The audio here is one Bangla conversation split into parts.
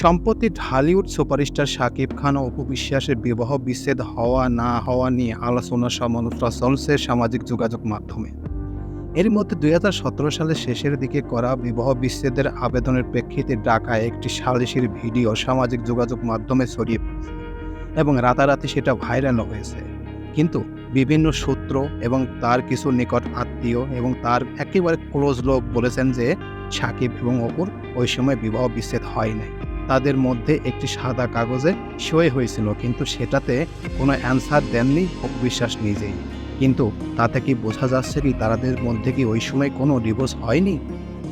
সম্প্রতি ঢালিউড সুপারস্টার শাকিব খান ও অপু বিশ্বাসের বিবাহ বিচ্ছেদ হওয়া না হওয়া নিয়ে আলোচনা সমালোচনা চলছে সামাজিক যোগাযোগ মাধ্যমে। এর মধ্যে দুই হাজার সতেরো সালের শেষের দিকে করা বিবাহ বিচ্ছেদের আবেদনের প্রেক্ষিতে ডাকায় একটি সালিসির ভিডিও সামাজিক যোগাযোগ মাধ্যমে ছড়িয়ে পড়েছে এবং রাতারাতি সেটা ভাইরাল হয়েছে। কিন্তু বিভিন্ন সূত্র এবং তার কিছু নিকট আত্মীয় এবং তার একেবারে ক্লোজ লোক বলেছেন যে সাকিব এবং অপুর ওই সময় বিবাহ বিচ্ছেদ হয় নাই। তাদের মধ্যে একটি সাদা কাগজে সই হয়েছিল, কিন্তু সেটাতে কোনো অ্যান্সার দেননি বিশ্বাস নিজেই। কিন্তু তাতে কি বোঝা যাচ্ছে কি তাদের মধ্যে কি ওই সময় কোনো ডিভোর্স হয়নি?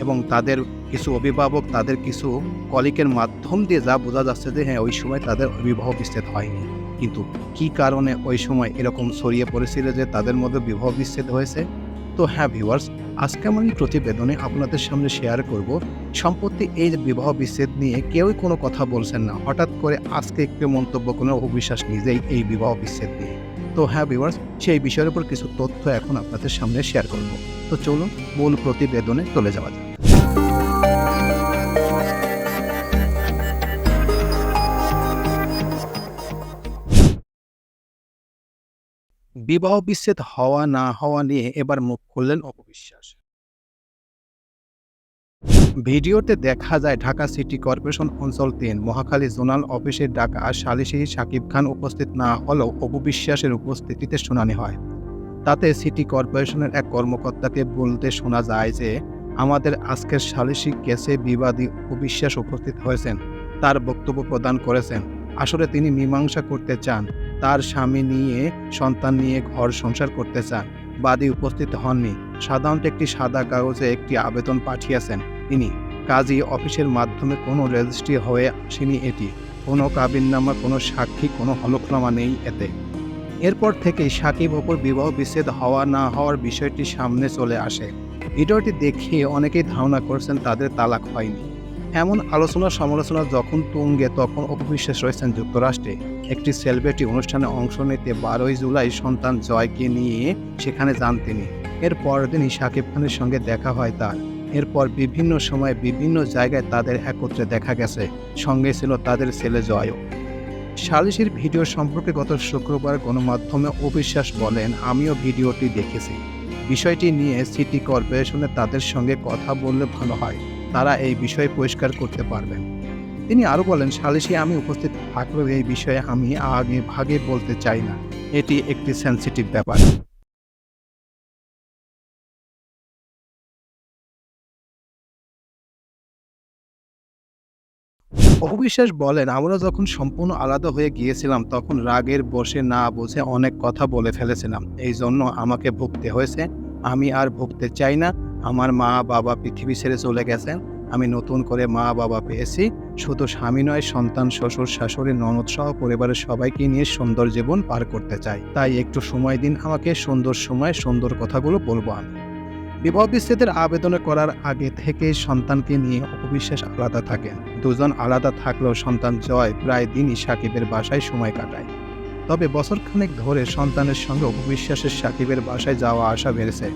এবং তাদের কিছু অভিভাবক, তাদের কিছু কলিকের মাধ্যম দিয়ে যা বোঝা যাচ্ছে যে হ্যাঁ ওই সময় তাদের বিবাহ বিচ্ছেদ হয়নি। কিন্তু কি কারণে ওই সময় এরকম ছড়িয়ে পড়েছিল যে তাদের মধ্যে বিবাহ বিচ্ছেদ হয়েছে? তো হ্যাঁ ভিউয়ার্স আজকে আমার এই প্রতিবেদনে আপনাদের সামনে শেয়ার করব সম্পত্তি এই বিবাহ বিচ্ছেদ নিয়ে কেউই কোনো কথা বলছেন না। হঠাৎ করে আজকে একটু মন্তব্য কোনো অবিশ্বাস নিজেই এই বিবাহ বিচ্ছেদ নিয়ে। তো হ্যাঁ ভিউয়ার্স সেই বিষয়ের উপর কিছু তথ্য এখন আপনাদের সামনে শেয়ার করব। তো চলুন মূল প্রতিবেদনে চলে যাওয়া যাক। বিবাহ বিচ্ছেদ হওয়া না হওয়া নিয়ে এবার মুখ খুললেন অপবিশ্বাস। ভিডিওতে দেখা যায় ঢাকা সিটি কর্পোরেশন অঞ্চল তিন, মহাখালী জোনাল অফিসের ডাকা সালিসি সাকিব খান উপস্থিত না হলেও অপবিশ্বাসের উপস্থিতিতে শুনানি হয়। তাতে সিটি কর্পোরেশনের এক কর্মকর্তাকে বলতে শোনা যায় যে, আমাদের আজকের সালিসি কেসে বিবাদী অপবিশ্বাস উপস্থিত হয়েছেন, তার বক্তব্য প্রদান করেছেন। আসলে তিনি মীমাংসা করতে চান তার স্বামী নিয়ে, সন্তান নিয়ে ঘর সংসার করতে চান। বাদী উপস্থিত হননি। সাধারণত একটি সাদা কাগজে একটি আবেদন পাঠিয়েছেন তিনি। কাজী অফিসের মাধ্যমে কোনো রেজিস্ট্রি হয়ে আসেনি এটি। কোনো কাবিননামা, কোনো সাক্ষী, কোনো হলফনামা নেই এতে। এরপর থেকেই সাকিব অপর বিবাহ বিচ্ছেদ হওয়া না হওয়ার বিষয়টি সামনে চলে আসে। ভিডিওটি দেখে অনেকেই ধারণা করছেন তাদের তালাক হয়নি। এমন আলোচনা সমালোচনা যখন তুঙ্গে, তখন অপবিশ্বাস রয়েছেন যুক্তরাষ্ট্রে। একটি সেলিব্রিটি অনুষ্ঠানে অংশ নিতে বারোই জুলাই সন্তান জয়কে নিয়ে সেখানে যান তিনি। এর পরের দিনই শাকিব খানের সঙ্গে দেখা হয় তার। এরপর বিভিন্ন সময়ে বিভিন্ন জায়গায় তাদের একত্রে দেখা গেছে। সঙ্গে ছিল তাদের ছেলে জয়ও। সালিসির ভিডিও সম্পর্কে গত শুক্রবার গণমাধ্যমে অবিশ্বাস বলেন, আমিও ভিডিওটি দেখেছি। বিষয়টি নিয়ে সিটি কর্পোরেশনে তাদের সঙ্গে কথা বললে ভালো হয়। তারা এই বিষয়ে পরিষ্কার করতে পারবেন। তিনি আরও বলেন, সালিসে আমি উপস্থিত থাকলেও এই বিষয়ে আমি আগে ভাগে বলতে চাই না। এটি একটি সেন্সিটিভ ব্যাপার। অবিশ্বাস বলেন, আমরা যখন সম্পূর্ণ আলাদা হয়ে গিয়েছিলাম, তখন রাগের বসে না বুঝে অনেক কথা বলে ফেলেছিলাম। এই জন্য আমাকে ভুগতে হয়েছে। আমি আর ভুগতে চাই না। আমার মা বাবা পৃথিবী ছেড়ে চলে গেছেন। আমি নতুন করে মা বাবা পেয়েছি। শুধু স্বামী নয়, সন্তান, শ্বশুর, শাশুড়ি, ননদ সহ পরিবারের সবাইকে নিয়ে সুন্দর জীবন পার করতে চাই। তাই একটু সময় দিন আমাকে, সুন্দর সময়, সুন্দর কথাগুলো বলব আমি। বিবাহ বিচ্ছেদের আবেদন করার আগে থেকে সন্তানকে নিয়ে অপবিশ্বাস আলাদা থাকেন। দুজন আলাদা থাকলেও সন্তান জয় প্রায় দিনই সাকিবের বাসায় সময় কাটায়। তবে বছরখানেক ধরে সন্তানের সঙ্গে অপবিশ্বাসের সাকিবের বাসায় যাওয়া আসা বেড়েছে।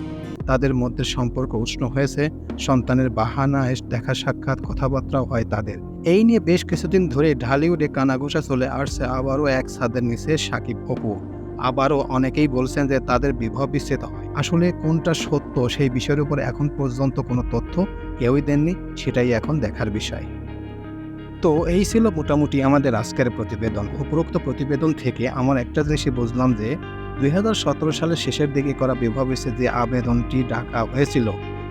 তাদের মধ্যে সম্পর্ক উষ্ণ হয়েছে, সন্তানের বাহানায় দেখা সাক্ষাৎ, কথাবার্তাও হয় তাদের। এই নিয়ে বেশ কিছুদিন ধরে ঢালিউডে কানাঘোষা চলে আসছে, আবারও এক ছাদের নিচে সাকিব অপু। আবারও অনেকেই বলছেন যে তাদের বিবাহ বিচ্ছেদ হয়। আসলে কোনটা সত্য সেই বিষয়ের উপর এখন পর্যন্ত কোনো তথ্য কেউই দেননি, সেটাই এখন দেখার বিষয়। তো এই ছিল মোটামুটি আমাদের আজকের প্রতিবেদন। উপরোক্ত প্রতিবেদন থেকে আমার একটা জিনিসই বুঝলাম যে দুই হাজার সতেরো সালের শেষের দিকে করা বিচ্ছেদ যে আবেদনটি ডাকা হয়েছিল।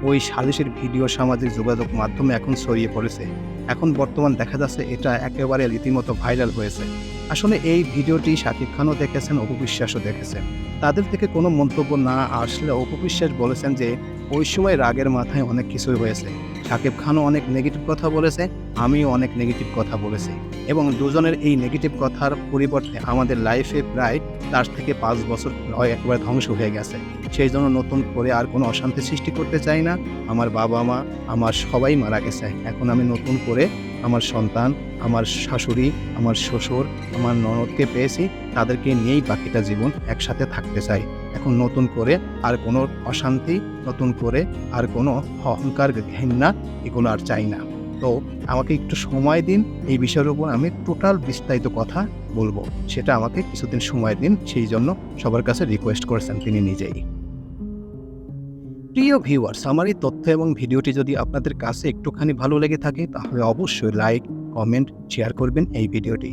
ওই সালিসের ভিডিও সামাজিক যোগাযোগ মাধ্যমে এখন ছড়িয়ে পড়েছে। এখন বর্তমান দেখা যাচ্ছে এটা একেবারে রীতিমতো ভাইরাল হয়েছে। আসলে এই ভিডিওটি শাকিব খানও দেখেছেন অপবিশ্বাসও দেখেছেন। তাদের থেকে কোনো মন্তব্য না আসলে অপবিশ্বাস বলেছেন যে, ওই সময় রাগের মাথায় অনেক কিছুই হয়েছে। শাকিব খানও অনেক নেগেটিভ কথা বলেছে, আমিও অনেক নেগেটিভ কথা বলেছি। এবং দুজনের এই নেগেটিভ কথার পরিবর্তে আমাদের লাইফে প্রায় চার থেকে পাঁচ বছর একেবারে ধ্বংস হয়ে গেছে। সেই জন্য নতুন করে আর কোনো অশান্তি সৃষ্টি করতে চাই না। আমার বাবা মা, আমার সবাই মারা গেছে। এখন আমি নতুন করে আমার সন্তান, আমার শাশুড়ি, আমার শ্বশুর, আমার ননদকে পেয়েছি। তাদেরকে নিয়েই বাকিটা জীবন একসাথে থাকতে চাই। এখন নতুন করে আর কোনো অশান্তি, নতুন করে আর কোনো অহংকার ঘেন্না এগুলো আর চাই না। তো আমাকে একটু সময় দিন, এই বিষয়ের উপর আমি টোটাল বিস্তারিত কথা বলব। সেটা আমাকে কিছুদিন সময় দিন, সেই জন্য সবার কাছে রিকোয়েস্ট করেছেন তিনি নিজেই। প্রিয় ভিউয়ার্স আমার এই তথ্য এবং ভিডিওটি যদি আপনাদের কাছে একটুখানি ভালো লেগে থাকে, তাহলে অবশ্যই লাইক কমেন্ট শেয়ার করবেন এই ভিডিওটি।